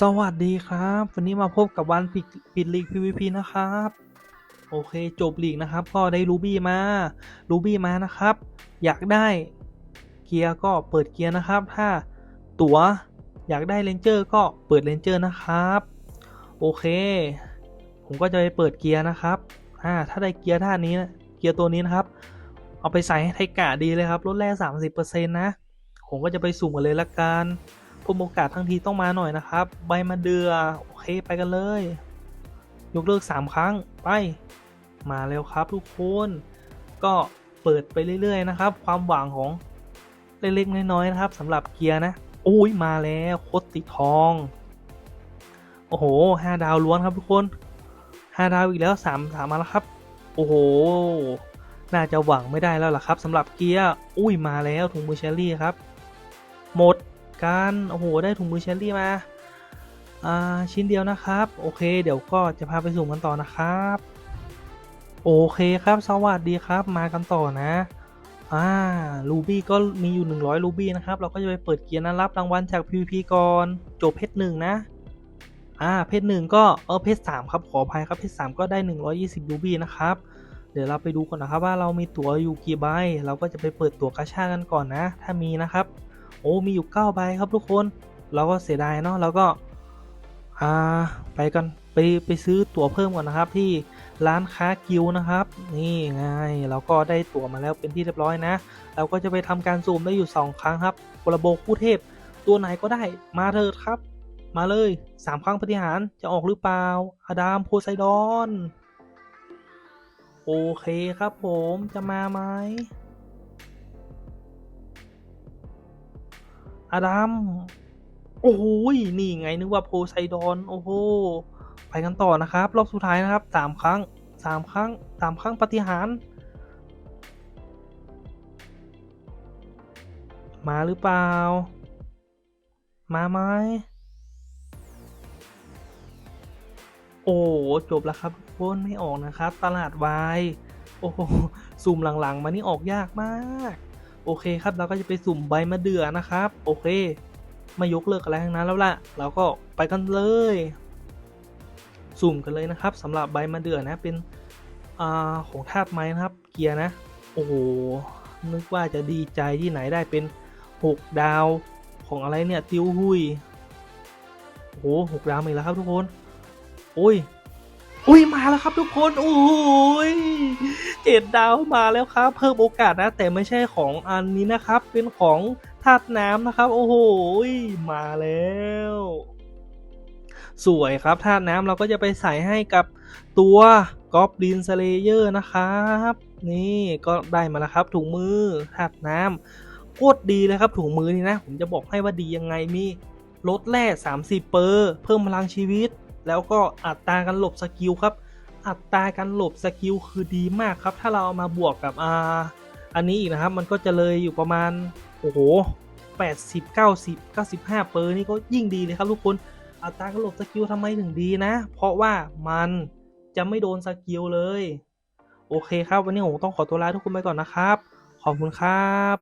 สวัสดีครับ วันนี้มาพบกับวันปิดปิดลีก PVP นะครับ โอเคจบลีกนะครับ ก็ได้รูบี้มารูบี้มานะครับ อยากได้เกียร์ก็เปิดเกียร์นะครับ ถ้าตั๋วอยากได้เลนเจอร์ก็เปิดเลนเจอร์นะครับ โอเค ผมก็จะไปเปิดเกียร์นะครับอ่าถ้าได้เกียร์ท่านี้นะเกียร์ตัวนี้นะครับ เอาไปใส่ให้ไทกะดีเลยครับลดแร่30%นะ ผมก็จะไปสุ่มกันเลยละกัน พมโอกาสทั้งทีต้องมาหน่อยนะครับ ใบมาเดือ โอเคไปกันเลย ยกเลิก 3 ครั้งไป มาแล้วครับทุกคน ก็เปิดไปเรื่อย ๆ นะครับ ความหวังของเล็กๆน้อยๆนะครับสำหรับเกียร์นะโอ้ยมาแล้วโคตรติดทอง โอ้โหห้าดาวล้วนครับทุกคนห้าดาวอีกแล้วสามสามมาแล้วครับ โอ้โห น่าจะหวังไม่ได้แล้วล่ะครับสำหรับเกียร์อุ้ยมาแล้วถุงมือเชลลี่ครับ หมด กันโอ้โหได้ถุงมือเชลลี่มาอ่าชิ้นเดียวนะครับ โอเค เดี๋ยวก็จะพาไปสุ่มกันต่อนะครับ โอเคครับสวัสดีครับมากันต่อนะอ่าลูบี้ก็มีอยู่ 100ลูบี้นะครับ เราก็จะไปเปิดเกียร์นะรับรางวัลจาก PVP ก่อนจบเพชรหนึ่งนะอ่าเพชรหนึ่งก็เออเพชรสามครับขออภัยครับเพชรสามก็ได้ 120ลูบี้นะครับเดี๋ยวเราไปดูก่อนนะครับว่าเรามีตั๋วอยู่กี่ใบเราก็จะไปเปิดตั๋วกาชากันก่อนนะ ถ้ามีนะครับ โอ้มีอยู่9ใบครับทุกคน เราก็เสียดายเนาะเราก็อ่าไปกันไปไปซื้อตั๋วเพิ่มก่อนนะครับที่ร้านค้ากิวนะครับ นี่ไงเราก็ได้ตั๋วมาแล้วเป็นที่เรียบร้อยนะ เราก็จะไปทำการซูมได้อยู่ 2 ครั้งครับโปรโบคู่เทพ ตัวไหนก็ได้มาเถิดครับ มาเลย 3 ครั้งปฏิหารจะออกหรือเปล่าอาดามโพไซดอน โอเคครับผมจะมาไหม อดัมโอ้โหยนี่ไงนึกว่าโพไซดอน โอ้โห ไปกันต่อนะครับ รอบสุดท้ายนะครับสามครั้งสามครั้งสามครั้งปฏิหาร มาหรือเปล่า มาไหมโอ้จบแล้วครับทุกคนไม่ออกนะครับ ตลาดวาย โอ้โหสุ่มหลังๆ มานี่ออกยากมาก โอเคครับเราก็จะไปสุ่มใบมะเดื่อนะครับ โอเค ไม่ยกเลิกอะไรทั้งนั้นแล้วล่ะ เราก็ไปกันเลย สุ่มกันเลยนะครับสำหรับใบมะเดื่อนะเป็นอ่าของธาตุไม้นะครับ เกียร์นะ โอ้โหนึกว่าจะดีใจที่ไหนได้เป็น 6 ดาวของอะไรเนี่ยติวหุยโอ้โหหกดาวอีกแล้วครับทุกคน โอ้ยอุ้ยมาแล้วครับทุกคน โอ้ย เจ็ดดาวมาแล้วครับ เพิ่มโอกาสนะ แต่ไม่ใช่ของอันนี้นะครับ เป็นของธาตุน้ำนะครับ โอ้โหมาแล้ว สวยครับธาตุน้ำเราก็จะไปใส่ให้กับตัวกอบลินสเลเยอร์นะครับ นี่ก็ได้มาแล้วครับ ถุงมือธาตุน้ำโคตรดีเลยครับ ถุงมือนี่นะ ผมจะบอกให้ว่าดียังไงมีลดแร่30เปอร์เพิ่มพลังชีวิต แล้วก็อัตราการหลบสกิลครับ อัตราการหลบสกิลคือดีมากครับ ถ้าเราเอามาบวกกับอ่าอันนี้อีกนะครับ มันก็จะเลยอยู่ประมาณ โอ้โห 80 90 95 เปอร์นี่ก็ยิ่งดีเลยครับทุกคน อัตราการหลบสกิลทำไมถึงดีนะ เพราะว่ามันจะไม่โดนสกิลเลย โอเคครับ วันนี้ผมต้องขอตัวลาทุกคนไปก่อนนะครับ ขอบคุณครับ